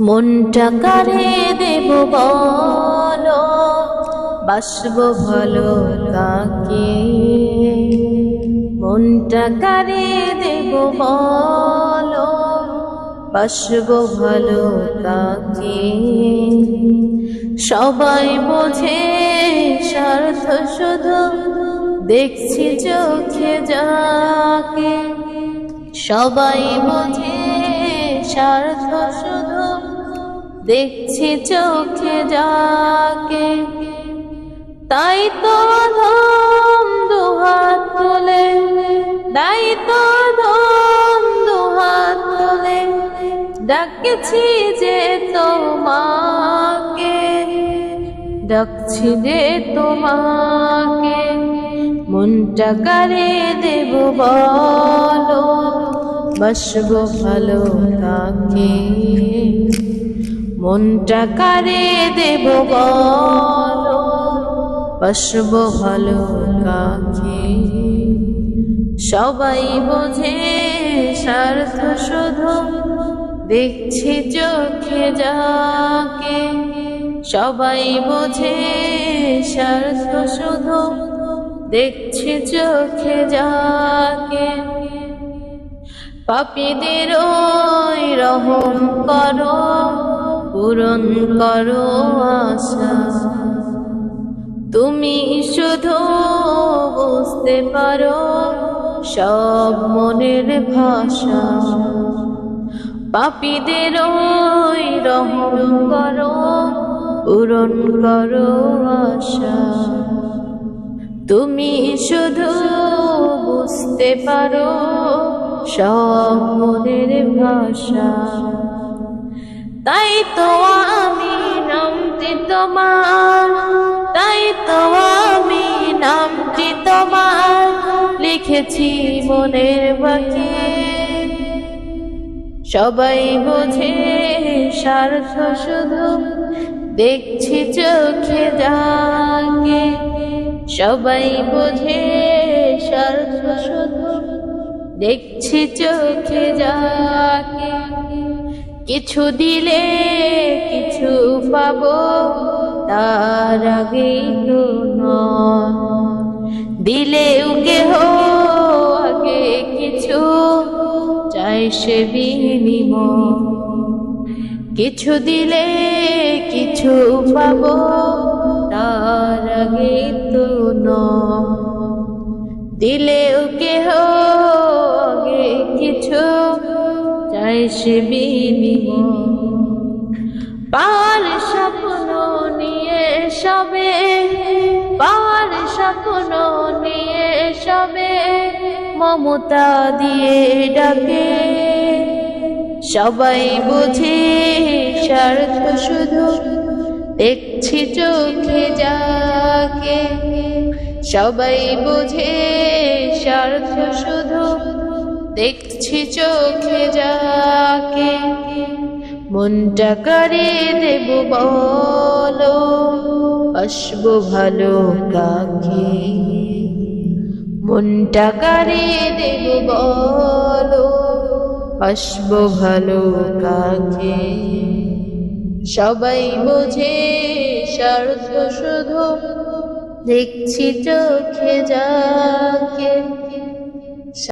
মনটা কারে দেব বলো? বাসব ভালো কাকে? মনটা কারে দেব বলো? বাসব ভালো কাকে? সবাই বোঝে স্বার্থ শুধু দেখছি চোখে যাকে। সবাই বোঝে স্বার্থ শুধু দেখছি চোখে যাকে তাই তো ধম দুহাত তুলে, তাই তো ধম দুহাত তুলে। ডাকছি যে তোমাকে, ডাকছি যে তোমাকে। মনটা করে দেব বলো, বসবো ভালো কাকে মনটা কারে দেব বলো? বসবো ভালো কাকে সবাই বোঝে স্বার্থ শুধু দেখছি চোখে যাকে। সবাই বোঝে স্বার্থ শুধু দেখছি চোখে যাকে। পাপীদের রহম করো। পূরণ করো আশা। তুমি শুধু বুঝতে পারো সব মনের ভাষা। পাপীদের রহম করো, পূরণ করো আশা। তুমি শুধু বুঝতে পারো সব মনের ভাষা। তাই তো আমি নামটি তোমার, তাই তো আমি নামটি তোমার, লিখেছি মনের বাকি। সবাই বোঝে স্বার্থ শুধু, দেখছি চোখে যাকে। সবাই বোঝে স্বার্থ শুধু, দেখছি চোখে যাকে। কিছু দিলে কিছু পাবো, তার আগেই তো দিলেও কেহ আগে কিছু চাই সে বিনিময়। কিছু দিলে কিছু পাবো, তার আগে তো দিলেও কেহ আগে কিছু সে বিনিময়। স্বপ্ন নিয়ে সবে পার স্বপ্ন নিয়ে সবে, মমতা দিয়ে ডাকে। সবাই বুঝে স্বার্থ শুধু দেখছি চোখে যাকে। সবাই বুঝে স্বার্থ শুধু দেখছি চোখে যাকে, মনটা করে দেব বলো, আসব ভালো কাকে, মনটা করে দেব বলো, আসব ভালো কাকে। সবাই বোঝে শুধু, দেখছি চোখে যাকে